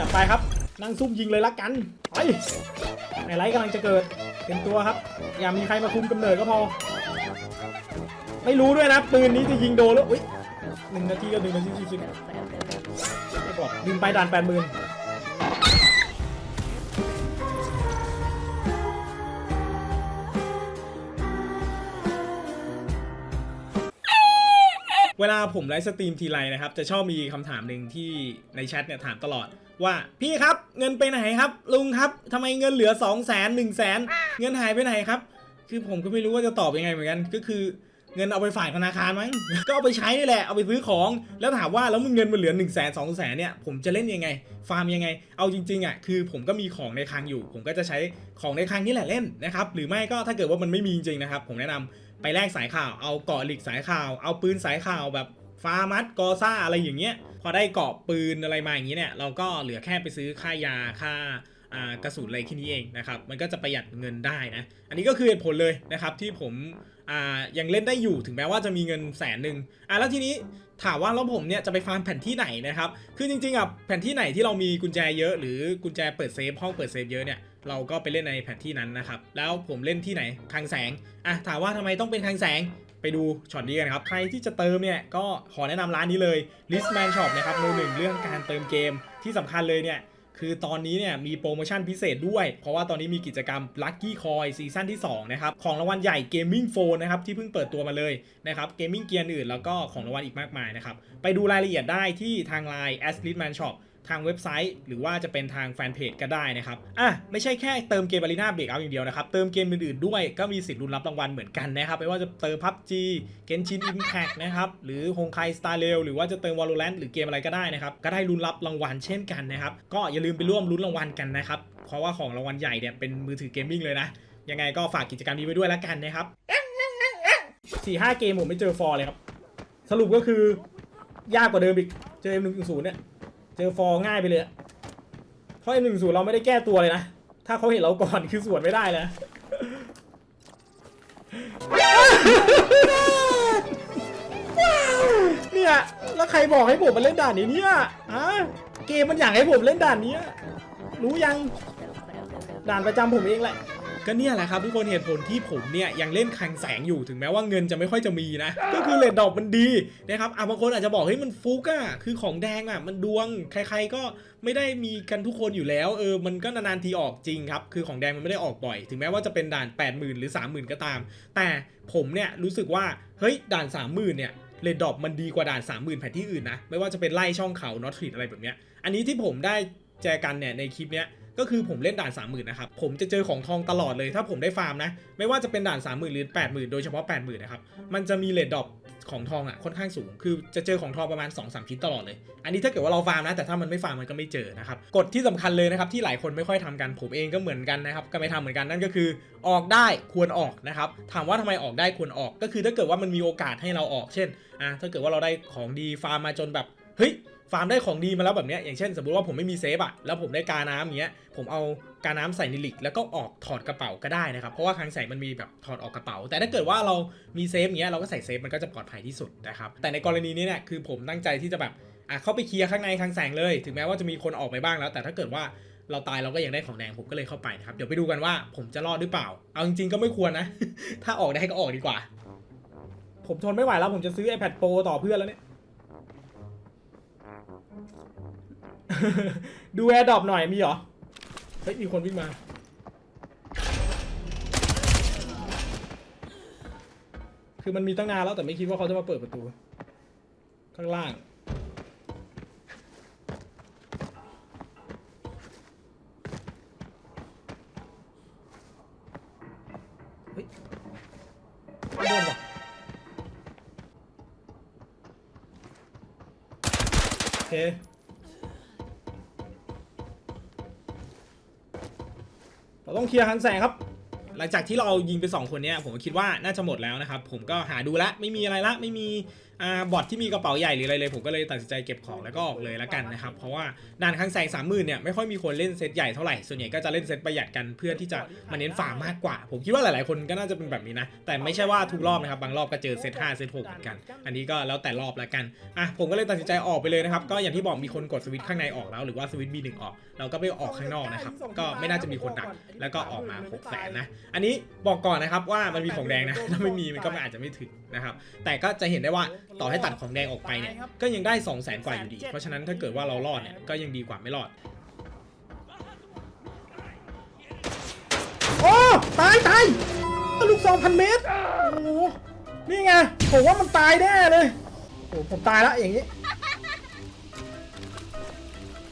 จัดไปครับ นั่งซุ่มยิงเลยละกัน ไปไฮไลท์กำลังจะเกิดเป็นตัวครับ อย่ามีใครมาคุมกำเนิดก็พอ ไม่รู้ด้วยนะ ปืนนี้จะยิงโดนแล้วอุ้ยหนึ่งนาทีกับหนึ่งนาทีสี่สิบไม่บอกยิงไปด่านแปดหมื่น ผมไลฟ์สตรีมทีไรนะครับ จะชอบมีคำถามหนึ่งที่ในแชทเนี่ยถามตลอดว่าพี่ครับเงินไปไหนครับลุงครับทำไมเงินเหลือ 2 0 0 0 0 0 1 0 0 0 0 0เงินหายไปไหนครับ คือผมก็ไม่รู้ว่าจะตอบยังไงเหมือนกัน ก็คือเงินเอาไปฝากธนาคารมั้งก็เอาไปใช้นี่แหละเอาไปซื้อของ แล้วถามว่าแล้วมึงเงินมันเหลือ1นึ่งแสนสองแสนเนี่ยผมจะเล่นยังไง ฟาร์มยังไง เอาจริงๆอะคือผมก็มีของในคลังอยู่ ผมก็จะใช้ของในคลังนี่แหละเล่นนะครับหรือไม่ก็ถ้าเกิดว่ามันไม่มีจริงๆนะครับผมแนะนำ ไปแลกสายข่าวเอาเกาะหลิกสายข่าว เอาปืนสายข่าวแบบฟาร์มัสกอซ่าอะไรอย่างเงี้ย พอได้เกาะปืนอะไรมาอย่างงี้เนี่ยเราก็เหลือแค่ไปซื้อค่ายาค่าากระสุนอะไรแค่นี้เองนะครับ มันก็จะประหยัดเงินได้นะ อันนี้ก็คือเหตุผลเลยนะครับที่ผมยังเล่นได้อยู่ถึงแม้ว่าจะมีเงินแสนหนึ่งอะแล้วทีนี้ถามว่าแล้วผมเนี่ยจะไปฟาร์มแผ่นที่ไหนนะครับ คือจริงๆอะแผ่นที่ไหนที่เรามีกุญแจเยอะหรือกุญแจเปิดเซฟห้องเปิดเซฟเยอะเนี่ย เราก็ไปเล่นในแผนที่นั้นนะครับ แล้วผมเล่นที่ไหนคลังแสงอะถามว่าทำไมต้องเป็นคลังแสงไปดูช็อตนี้กันครับ ใครที่จะเติมเนี่ยก็ขอแนะนำร้านนี้เลย Listman Shop นะครับโนหนึ่งเรื่องการเติมเกมที่สำคัญเลยเนี่ยคือตอนนี้เนี่ยมีโปรโมชั่นพิเศษด้วย เพราะว่าตอนนี้มีกิจกรรม Lucky Coin ซีซั่นที่ 2 นะครับ ของรางวัลใหญ่ Gaming Phone นะครับ ที่เพิ่งเปิดตัวมาเลยนะครับ Gaming Gear อื่น แล้วก็ของรางวัลอีกมากมายนะครับ ไปดูรายละเอียดได้ที่ทาง Line a s l i t Man Shop ทางเว็บไซต์ หรือว่าจะเป็นทางแฟนเพจก็ได้นะครับอะไม่ใช่แค่เติมเกม Arena Breakout อย่างเดียวนะครับ เติมเกมอื่นๆด้วยก็มีสิทธิ์ลุ้นรับรางวัลเหมือนกันนะครับไม่ว่าจะเติม PUBG Genshin Impact นะครับหรือ Honkai Star Rail หรือว่าจะเติม Valorant หรือเกมอะไรก็ได้นะครับก็ได้ลุ้นรับรางวัลเช่นกันนะครับก็อย่าลืมไปร่วมลุ้นรางวัลกันนะครับเพราะว่าของรางวัลใหญ่เนี่ยเป็นมือถือเกมมิ่งเลยนะยังไงก็ฝากกิจกรรมนี้ไว้ด้วยแล้วกันนะครับสี่ห้าเกมผมไม่เจอฟอร์เลยครับ สรุปก็คือยากกว่าเดิมอีก เจอ M110 เนี่ย เจอฟอร์ง่ายไปเลยเพราะ M110 เราไม่ได้แก้ตัวเลยนะ ถ้าเขาเห็นเราก่อนคือสวนไม่ได้เลยนะเนี่ยแล้วใครบอกให้ผมมาเล่นด่านนี้เนี่ยฮะเกมมันอยากให้ผมเล่นด่านนี้รู้ยังด่านประจำผมเองแหละ ก็เนี่ยแหละครับทุกคนเหตุผลที่ผมเนี่ยยังเล่นคังแสงอยู่ถึงแม้ว่าเงินจะไม่ค่อยจะมีนะ ก็คือเลดดอกมันดีนะครับอะบางคนอาจจะบอกเฮ้ยมันฟุกอะคือของแดงอะมันดวงใครๆก็ไม่ได้มีกันทุกคนอยู่แล้วเออมันก็นานๆทีออกจริงครับคือของแดงมันไม่ได้ออกบ่อย ถึงแม้ว่าจะเป็นด่าน 80,000 หรือ 30,000 ก็ตาม แต่ผมเนี่ยรู้สึกว่าเฮ้ยด่าน 30,000 เนี่ยเลดดอกมันดีกว่าด่าน 30,000 แผ่นที่อื่นนะไม่ว่าจะเป็นไล่ช่องเขานอตทริดอะไรแบบเนี้ยอันนี้ที่ผมได้แจกันเนี่ยในคลิปเนี้ย ก็คือผมเล่นด่าน30,000นะครับผมจะเจอของทองตลอดเลยถ้าผมได้ฟาร์มนะ ไม่ว่าจะเป็นด่าน 30,000 หรือ 80,000 โดยเฉพาะ 80,000 นะครับมันจะมีเลดดรอปของทองอะค่อนข้างสูง คือจะเจอของทองประมาณ 2-3 ชิ้นตลอดเลย อันนี้ถ้าเกิดว่าเราฟาร์มนะ แต่ถ้ามันไม่ฟาร์มมันก็ไม่เจอนะครับ กฎที่สำคัญเลยนะครับที่หลายคนไม่ค่อยทำกัน ผมเองก็เหมือนกันนะครับ ก็ไม่ทำเหมือนกันนั่นก็คือ ออกได้ควรออกนะครับ ถามว่าทำไมออกได้ควรออก ก็คือถ้าเกิดว่ามันมีโอกาสให้เราออก เช่น อะ ถ้าเกิดว่าเราได้ของดีฟาร์มมาจนแบบ เฮ้ย ฟาร์มได้ของดีมาแล้วแบบเนี้ยอย่างเช่น สมมติว่าผมไม่มีเซฟอะแล้วผมได้กาน้ำอย่างเงี้ยผมเอากาน้ำใส่ในลิกแล้วก็ออกถอดกระเป๋าก็ได้นะครับเพราะว่าคลังแสงมันมีแบบถอดออกกระเป๋า แต่ถ้าเกิดว่าเรามีเซฟอย่างเงี้ยเราก็ใส่เซฟมันก็จะปลอดภัยที่สุดนะครับแต่ในกรณีนี้เนี่ยคือผมตั้งใจที่จะแบบอะเข้าไปเคลียร์ข้างในคลังแสงเลย ถึงแม้ว่าจะมีคนออกไปบ้างแล้ว แต่ถ้าเกิดว่าเราตายเราก็ยังได้ของแดงผมก็เลยเข้าไปนะครับเดี๋ยวไปดูกันว่าผมจะรอดหรือเปล่า เอาจริงๆก็ไม่ควรนะ ถ้าออกได้ก็ออกดีกว่า ผมทนไม่ไหวแล้วผมจะซื้อ iPad Pro ต่อเพื่อนแล้วเนี่ย ดูแอร์ดรอปหน่อยมีเหรอ เฮ้ย มีคนวิ่งมา คือมันมีตั้งนานแล้วแต่ไม่คิดว่าเขาจะมาเปิดประตู ข้างล่าง เฮ้ยโดนว่ะโอเค ต้องเคลียร์คันแสงครับ หลังจากที่เรายิงไป 2 คนเนี้ยผมคิดว่าน่าจะหมดแล้วนะครับ ผมก็หาดูละไม่มีอะไรละไม่มี อ่าบอทที่มีกระเป๋าใหญ่หรืออะไรเลย ผมก็เลยตัดสินใจเก็บของแล้วก็ออกเลยละกันนะครับ เพราะว่าด่านคลังแสงสามหมื่นเนี่ยไม่ค่อยมีคนเล่นเซตใหญ่เท่าไหร่ ส่วนใหญ่ก็จะเล่นเซตประหยัดกันเพื่อที่จะมาเน้นฟามากกว่า ผมคิดว่าหลายๆ คนก็น่าจะเป็นแบบนี้นะ แต่ไม่ใช่ว่าทุกรอบนะครับ บางรอบก็เจอเซต5เซต6เหมือนกัน อันนี้ก็แล้วแต่รอบละกัน อะผมก็เลยตัดสินใจออกไปเลยนะครับ ก็อย่างที่บอกมีคนกดสวิตช์ข้างในออกแล้ว หรือว่าสวิตช์ B1 ออก เราก็ไปออกข้างนอกนะครับ ก็ไม่น่าจะมีคนดัก แล้วก็ออกมา6แสนนะ อันนี้บอกก่อนนะครับว่ามันมีของแดงนะ ถ้าไม่มีมันก็อาจจะไม่ถึงนะครับ แต่ก็จะเห็นได้ว่าต่อให้ตัดของแดงออกไปเนี่ยก็ยังได้2 0 0แสนกว่าอยู่ดี เพราะฉะนั้นถ้าเกิดว่าเรารอดเนี่ยก็ยังดีกว่าไม่รอด โอ้ตายตายลูกซองพันเมตรโอ้โหนี่ไงผมว่ามันตายแน่เลยโอ้ผมตายแล้วอย่างนี้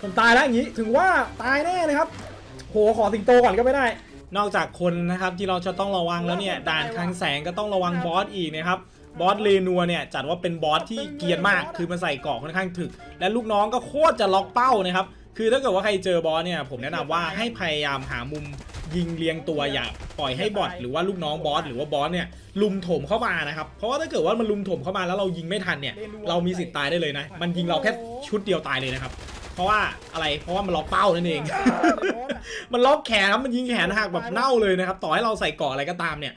ผมตายแล้วอย่างนี้ถึงว่าตายแน่เลยครับโหขอสิงโตก่อนก็ไม่ได้นอกจากคนนะครับที่เราจะต้องระวังแล้วเนี่ยด่านคลังแสงก็ต้องระวังบอสอีกนะครับ บอสเลนัวเนี่ยจัดว่าเป็นบอสที่เกรียนมาก คือมันใส่เกราะค่อนข้างถึก และลูกน้องก็โคตรจะล็อกเป้านะครับ คือถ้าเกิดว่าใครเจอบอสเนี่ยผมแนะนำว่าให้พยายามหามุมยิงเรียงตัวอย่าปล่อยให้บอทหรือว่าลูกน้องบอสหรือว่าบอสเนี่ยลุมโถมเข้ามานะครับ เพราะว่าถ้าเกิดว่ามันลุมโถมเข้ามาแล้วเรายิงไม่ทันเนี่ยเรามีสิทธิ์ตายได้เลยนะ มันยิงเราแค่ชุดเดียวตายเลยนะครับ เพราะว่าอะไร เพราะว่ามันล็อกเป้านั่นเอง มันล็อกแขนครับ มันยิงแขนหักแบบเน่าเลยนะครับ ต่อให้เราใส่เกราะอะไรก็ตามเนี่ย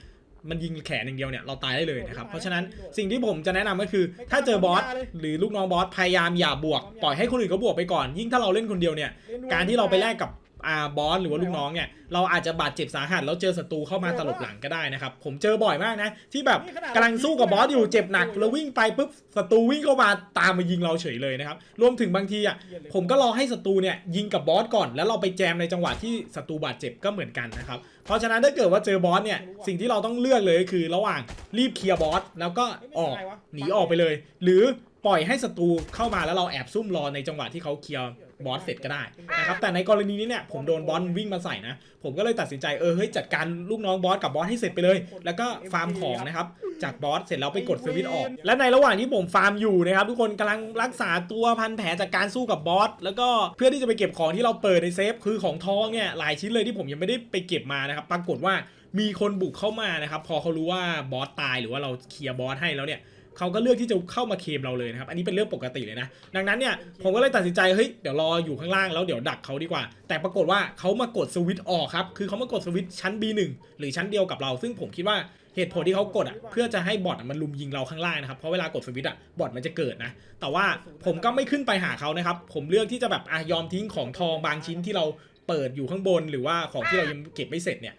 มันยิงแขนอย่างเดียวเนี่ยเราตายได้เลยนะครับ เพราะฉะนั้นสิ่งที่ผมจะแนะนำก็คือ ถ้าเจอบอสหรือลูกน้องบอสพยายามอย่าบวกปล่อยให้คนอื่นเขาบวกไปก่อน ยิ่งถ้าเราเล่นคนเดียวเนี่ยการที่เราไปแลกกับอ่าบอสหรือว่าลูกน้องเนี่ยเราอาจจะบาดเจ็บสาหัสแล้วเจอศัตรูเข้ามาตลบหลังก็ได้นะครับผมเจอบ่อยมากนะ ที่แบบกำลังสู้กับบอสอยู่เจ็บหนัก แล้ววิ่งไปปุ๊บศัตรูวิ่งเข้ามาตามมายิงเราเฉยเลยนะครับรวมถึงบางทีอะผมก็รอให้ศัตรูเนี่ยยิงกับบอสก่อน แล้วเราไปแจมในจังหวะที่ศัตรูบาดเจ็บก็เหมือนกันนะครับ เพราะฉะนั้นถ้าเกิดว่าเจอบอสเนี่ยสิ่งที่เราต้องเลือกเลยก็คือระหว่างรีบเคลียร์บอสแล้วก็ออกหนีออกไปเลย หรือปล่อยให้ศัตรูเข้ามาแล้วเราแอบซุ่มรอในจังหวะที่เขาเคลียร์ บอสเสร็จก็ได้นะครับแต่ในกรณีนี้เนี่ยผมโดนบอสวิ่งมาใส่นะ ผมก็เลยตัดสินใจเออเฮ้ยจัดการลูกน้องบอสกับบอสให้เสร็จไปเลย แล้วก็ฟาร์มของนะครับจากบอสเสร็จแล้วไปกดสวิตออก และในระหว่างที่ผมฟาร์มอยู่นะครับทุกคนกำลังรักษาตัวพันแผลจากการสู้กับบอสแล้วก็เพื่อที่จะไปเก็บของที่เราเปิดในเซฟคือของทองเนี่ยหลายชิ้นเลยที่ผมยังไม่ได้ไปเก็บมานะครับปรากฏว่ามีคนบุกเข้ามานะครับพอเขารู้ว่าบอสตายหรือว่าเราเคลียร์บอสให้แล้วเนี่ย เขาก็เลือกที่จะเข้ามาเคลมเราเลยนะครับ อันนี้เป็นเรื่องปกติเลยนะ ดังนั้นเนี่ยผมก็เลยตัดสินใจเฮ้ยเดี๋ยวรออยู่ข้างล่างแล้วเดี๋ยวดักเขาดีกว่า แต่ปรากฏว่าเขามากดสวิตช์ออกครับ คือเขามากดสวิตช์ชั้น B1 หรือชั้นเดียวกับเรา ซึ่งผมคิดว่าเหตุผลที่เขากดอะเพื่อจะให้บอทอะมันลุมยิงเราข้างล่างนะครับเพราะเวลากดสวิตช์อะบอทมันจะเกิดนะแต่ว่าผมก็ไม่ขึ้นไปหาเขานะครับผมเลือกที่จะแบบอะยอมทิ้งของทองบางชิ้นที่เราเปิดอยู่ข้างบนหรือว่าของที่เรายังเก็บไม่เสร็จเนี่ย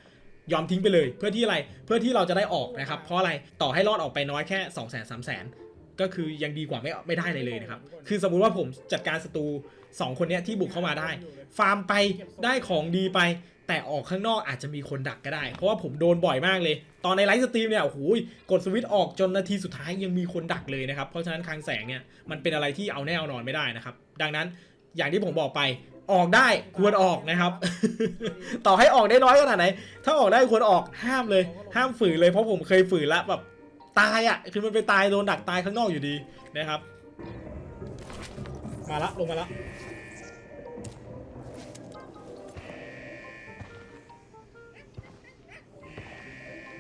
ยอมทิ้งไปเลยเพื่อที่อะไรเพื่อที่เราจะได้ออกนะครับ เพราะอะไรต่อให้รอดออกไปน้อยแค่2 0 0 0 0 0 3 0 0 0 0ก็คือยังดีกว่าไม่ไม่ได้เลยเลยนะครับ คือสมมุติว่าผมจัดการศัตรู2 คนเนี้ยที่บุกเข้ามาได้ ฟาร์มไปได้ของดีไป แต่ออกข้างนอกอาจจะมีคนดักก็ได้ เพราะว่าผมโดนบ่อยมากเลย ตอนในไลฟ์สตรีมเนี่ยโอ้โหกดสวิตช์ออกจนนาทีสุดท้ายยังมีคนดักเลยนะครับ เพราะฉะนั้นคลังแสงเนี่ยมันเป็นอะไรที่เอาแน่เอานอนไม่ได้นะครับ ดังนั้นอย่างที่ผมบอกไป ออกได้ควรออกนะครับ ต่อให้ออกได้น้อยขนาดไหน ถ้าออกได้ควรออกห้ามเลย ห้ามฝืนเลยเพราะผมเคยฝืนแล้วแบบตายอะ คือมันไปตายโดนดักตายข้างนอกอยู่ดีนะครับ มาละลงมาละ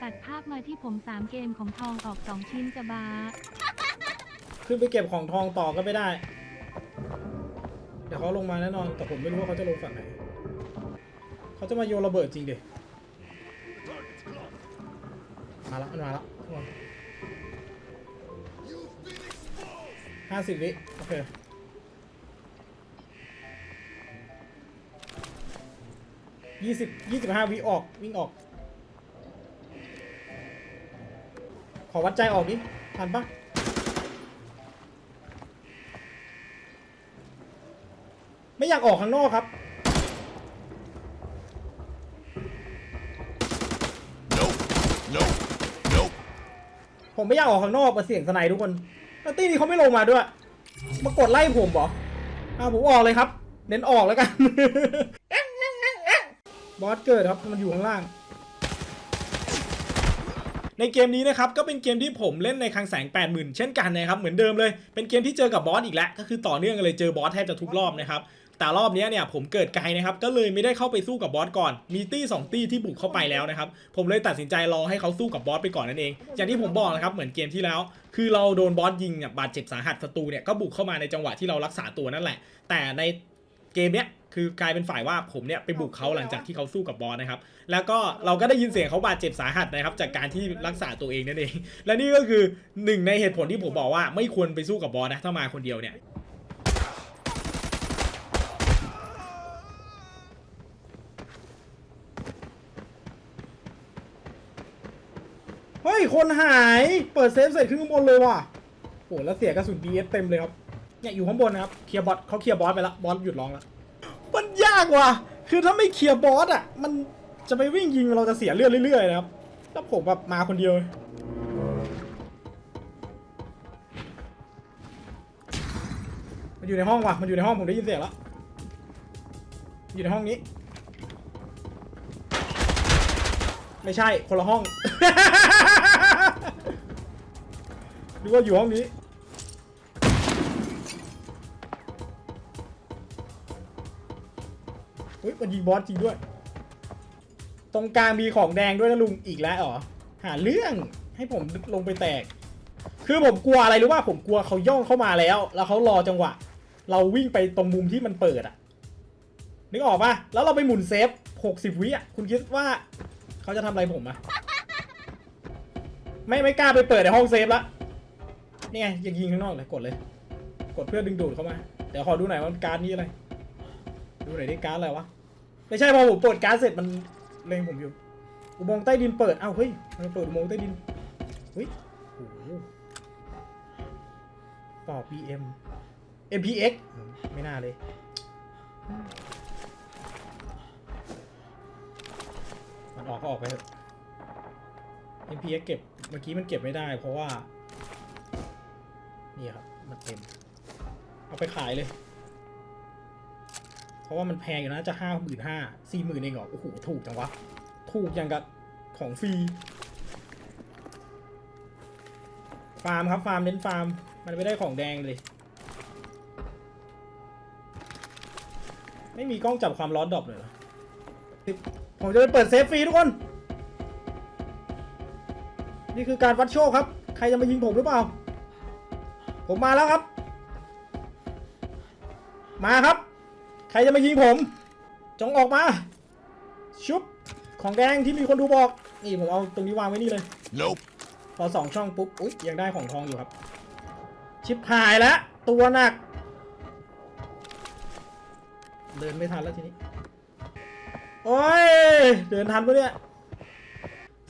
ตัดภาพมาที่ผมสามเกมของทองออกสองชิ้นจะบาขึ้นไปเก็บของทองต่อก็ไม่ได้ เดี๋ยวเขาลงมาแน่นอน แต่ผมไม่รู้ว่าเขาจะลงฝั่งไหน เขาจะมาโยนระเบิดจริงเดิมาละมันมาละห้าสิบวิโอเคยี่สิบยี่สิบห้าวิออกวิ่งออก ขอวัดใจออกดิทันปะ ไม่อยากออกข้างนอกครับ Nope. Nope. Nope. ผมไม่อยากออกข้างนอกมาเสี่ยงสไนด์ทุกคนแล้วตี้นี้เขาไม่ลงมาด้วย มากดไล่ผมเหรออ่าผมออกเลยครับ เน้นออกแล้วกัน บอสเกิดครับ มันอยู่ข้างล่าง ในเกมนี้นะครับก็เป็นเกมที่ผมเล่นในคลังแสง 80,000 เช่นกันนะครับเหมือนเดิมเลยเป็นเกมที่เจอกับบอสอีกแล้วก็คือต่อเนื่องกันเลยเจอบอสแทบจะทุกรอบนะครับแต่รอบนี้เนี่ยผมเกิดไกลนะครับก็เลยไม่ได้เข้าไปสู้กับบอสก่อน มีตี้สองตี้ที่บุกเข้าไปแล้วนะครับผมเลยตัดสินใจรอให้เขาสู้กับบอสไปก่อนนั่นเอง อย่างที่ผมบอกนะครับเหมือนเกมที่แล้ว คือเราโดนบอสยิงเนี่ยบาดเจ็บสาหัสศัตรูเนี่ยก็บุกเข้ามาในจังหวะที่เรารักษาตัวนั่นแหละ แต่ในเกมเนี้ย คือกลายเป็นฝ่ายว่าผมเนี่ยไปบุกเขาหลังจากที่เขาสู้กับบอสนะครับ แล้วก็เราก็ได้ยินเสียงเขาบาดเจ็บสาหัสนะครับ จากการที่รักษาตัวเองนั่นเอง และนี่ก็คือหนึ่งในเหตุผลที่ผมบอกว่าไม่ควรไปสู้กับบอสนะถ้ามาคนเดียวเนี่ยเฮ้ย คนหาย เปิดเซฟเสร็จขึ้นข้างบนเลยว่ะโหแล้วเสียกระสุน BS เต็มเลยครับ เนี่ยอยู่ข้างบนนะครับ เคลียร์บอสเขาเคลียร์บอสไปแล้วบอสหยุดร้องแล้วมันยากว่ะ คือถ้าไม่เคลียร์บอสอะ มันจะไปวิ่งยิงเราจะเสียเลือดเรื่อยๆนะครับ แล้วผมแบบมาคนเดียวมันอยู่ในห้องว่ะ มันอยู่ในห้องผมได้ยินเสียงแล้วอยู่ในห้องนี้ ไม่ใช่คนละห้อง ดูว่าอยู่ห้องนี้ ยิงบอสจริงด้วย ตรงกลางมีของแดงด้วยนะลุงอีกแล้วเหรอหาเรื่องให้ผมลงไปแตก คือผมกลัวอะไรรู้ป่ะผมกลัวเขาย่องเข้ามาแล้ว แล้วเขารอจังหวะ เราวิ่งไปตรงมุมที่มันเปิดอะนึกออกป่ะแล้วเราไปหมุนเซฟ60วิอะคุณคิดว่าเขาจะทำอะไรผมอะไม่ไม่กล้าไปเปิดในห้องเซฟละนี่ไงอยากยิงข้างนอกเลยกดเลย กดเพื่อดึงดูดเข้ามา เดี๋ยวขอดูหน่อยว่าการดนี้อะไร ดูหน่อยดิการดอะไรวะ ไม่ใช่พอผมเปิดการดเสร็จมันเลงผมอยู่อุโมงค์ใต้ดินเปิดเอ้าเฮ้ยมันเปิดอุโมงค์ใต้ดินเฮ้ยโอ้โหปอบ BM MPX อืมไม่น่าเลยมันออกก็ออกไปเถอะ MPX เก็บเมื่อกี้มันเก็บไม่ได้ เพราะว่า นี่ครับ มันเต็ม เอาไปขายเลย ราะว่ามันแพงอยู่นะจะห้าหมื่นห้าสี่หมื่นเองเหรอโอ้โหถูกจังวะ ถูกอย่างกับของฟรีฟาร์มครับฟาร์มเน้นฟาร์ม มันไม่ได้ของแดงเลย ไม่มีกล้องจับความร้อนดรอปเลยเหรอผมจะไปเปิดเซฟฟรีทุกคน นี่คือการวัดโชคครับ ใครจะมายิงผมหรือเปล่า ผมมาแล้วครับ มาครับ ใครจะมายิงผม จงออกมา ชุบ ของแดงที่มีคนดูบอก นี่ผมเอาตรงนี้วางไว้นี่เลย Nope. พอสองช่องปุ๊บ อุ๊ย ยังได้ของทองอยู่ครับ ชิปหายแล้ว ตัวหนัก เดินไม่ทันแล้วทีนี้ โอ้ย เดินทันปะเนี่ย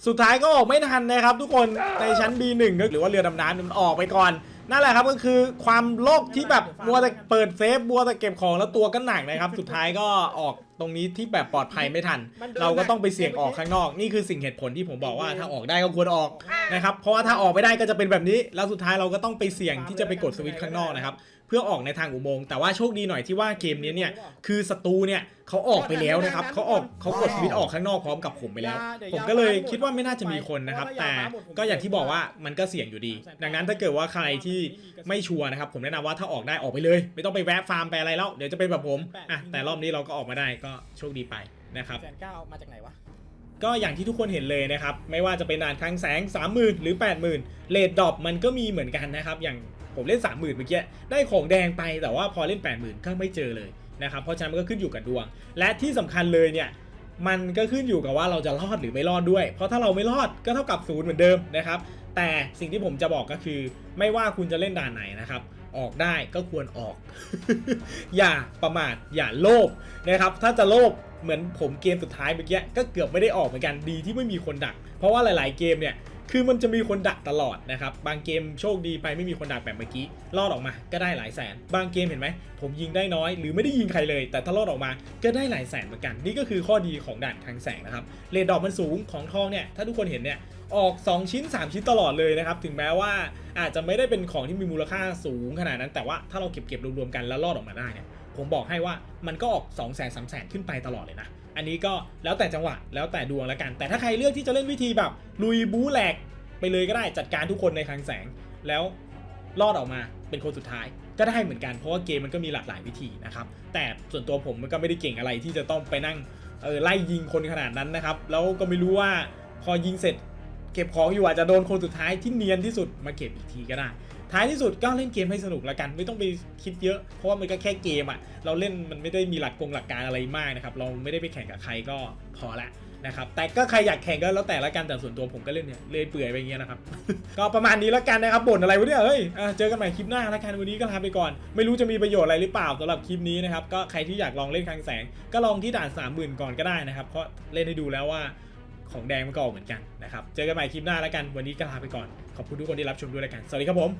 สุดท้ายก็ออกไม่ทันนะครับทุกคน ในชั้น B1 ก็หรือว่าเรือดำน้ำมันออกไปก่อน นั่นแหละครับก็คือความโลภที่แบบมัวแต่เปิดเซฟมัวแต่เก็บของแล้วตัวก็หนักนะครับ สุดท้ายก็ออกตรงนี้ที่แบบปลอดภัยไม่ทัน เราก็ต้องไปเสี่ยงออกข้างนอก นี่คือสิ่งเหตุผลที่ผมบอกว่าถ้าออกได้ก็ควรออกนะครับ เพราะว่าถ้าออกไม่ได้ก็จะเป็นแบบนี้ แล้วสุดท้ายเราก็ต้องไปเสี่ยงที่จะไปกดสวิตช์ข้างนอกนะครับเพื่อออกในทางอุโมงค์แต่ว่าโชคดีหน่อยที่ว่าเกมนี้เนี่ยคือศัตรูเนี่ยเขาออกไปแล้วนะครับเขาออกเขากดสวิตช์ออกข้างนอกพร้อมกับผมไปแล้ว ผมก็เลยคิดว่าไม่น่าจะมีคนนะครับ แต่ก็อย่างที่บอกว่ามันก็เสี่ยงอยู่ดี ดังนั้นถ้าเกิดว่าใครที่ไม่ชัวร์นะครับ ผมแนะนำว่าถ้าออกได้ออกไปเลย ไม่ต้องไปแวะฟาร์มไปอะไรแล้วเดี๋ยวจะเป็นแบบผมอะแต่รอบนี้เราก็ออกมาได้ก็โชคดีไปนะครับแสนเก้ามาจากไหนวะก็อย่างที่ทุกคนเห็นเลยนะครับ ไม่ว่าจะเป็นด่านคลังแสง 30,000 หรือ 80,000 เลดดรอปมันก็มีเหมือนกันนะครับ อย่าง ผมเล่น 30,000 เมื่อกี้ได้ของแดงไปแต่ว่าพอเล่น 80,000 ก็ไม่เจอเลยนะครับเพราะฉะนั้นมันก็ขึ้นอยู่กับดวง และที่สำคัญเลยเนี่ยมันก็ขึ้นอยู่กับว่าเราจะรอดหรือไม่รอดด้วย เพราะถ้าเราไม่รอดก็เท่ากับศูนย์เหมือนเดิมนะครับแต่สิ่งที่ผมจะบอกก็คือ ไม่ว่าคุณจะเล่นด่านไหนนะครับออกได้ก็ควรออก อย่าประมาทอย่าโลภนะครับถ้าจะโลภเหมือนผมเกมสุดท้ายเมื่อกี้ก็เกือบไม่ได้ออกเหมือนกันดีที่ไม่มีคนดัก เพราะว่าหลาย ๆ เกมเนี่ย คือมันจะมีคนดักตลอดนะครับ บางเกมโชคดีไปไม่มีคนดักแบบเมื่อกี้ รอดออกมาก็ได้หลายแสน บางเกมเห็นไหม ผมยิงได้น้อย หรือไม่ได้ยิงใครเลย แต่ถ้ารอดออกมาก็ได้หลายแสนเหมือนกัน นี่ก็คือข้อดีของด่านทางแสงนะครับ เรทดอกมันสูงของทองเนี่ย ถ้าทุกคนเห็นเนี่ย ออก 2 ชิ้น 3 ชิ้นตลอดเลยนะครับ ถึงแม้ว่าอาจจะไม่ได้เป็นของที่มีมูลค่าสูงขนาดนั้น แต่ว่าถ้าเราเก็บเก็บรวมๆกันแล้วรอดออกมาได้เนี่ย ผมบอกให้ว่ามันก็ออก2 0 0 0 0 0 3 0 0 0 0 ขึ้นไปตลอดเลยนะ อันนี้ก็แล้วแต่จังหวะแล้วแต่ดวงแล้วกัน แต่ถ้าใครเลือกที่จะเล่นวิธีแบบลุยบูแหลกไปเลยก็ได้จัดการทุกคนในคลังแสงแล้วรอดออกมาเป็นคนสุดท้ายก็ได้เหมือนกันเพราะว่าเกมมันก็มีหลากหลายวิธีนะครับแต่ส่วนตัวผมมันก็ไม่ได้เก่งอะไรที่จะต้องไปนั่งเออไล่ยิงคนขนาดนั้นนะครับแล้วก็ไม่รู้ว่าพอยิงเสร็จ เก็บของอยู่อาจจะโดนคนสุดท้ายที่เนียนที่สุดมาเก็บอีกทีก็ได้ ท้ายที่สุดก็เล่นเกมให้สนุกล้วกัน ไม่ต้องไปคิดเยอะ เพราะว่ามันก็แค่เกมอะ่ะเราเล่นมันไม่ได้มีหลักกงหลักการอะไรมากนะครับ เราไม่ได้ไปแข่งกับใครก็พอละนะครับ แต่ก็ใครอยากแข่งก็แล้วแต่ละกัน แต่ส่วนตัวผมก็เล่นเนี่ยเลยเปื่อยไปเงี้ยนะครับ ก็ประมาณนี้แล้วกันนะครับบ่นอะไรวะเนี่ย เฮ้ยเจอกันใหม่คลิปหน้าล้วกันวันนี้ก็ลาไปก่อน ไม่รู้จะมีประโยชน์อะไรหรือเปล่าสำหรับคลิปนี้นะครับ ก็ใครที่อยากลองเล่นคลังแสง ก็ลองที่ด่าน 30,000 ก่อนก็ได้นะครับ เพราะเล่นให้ดูแล้วว่า ของแดงมันก็ออกเหมือนกันนะครับ เจอกันใหม่คลิปหน้าแล้วกัน วันนี้ก็ลาไปก่อน ขอบคุณทุกคนที่รับชมด้วยแล้วกัน สวัสดีครับผม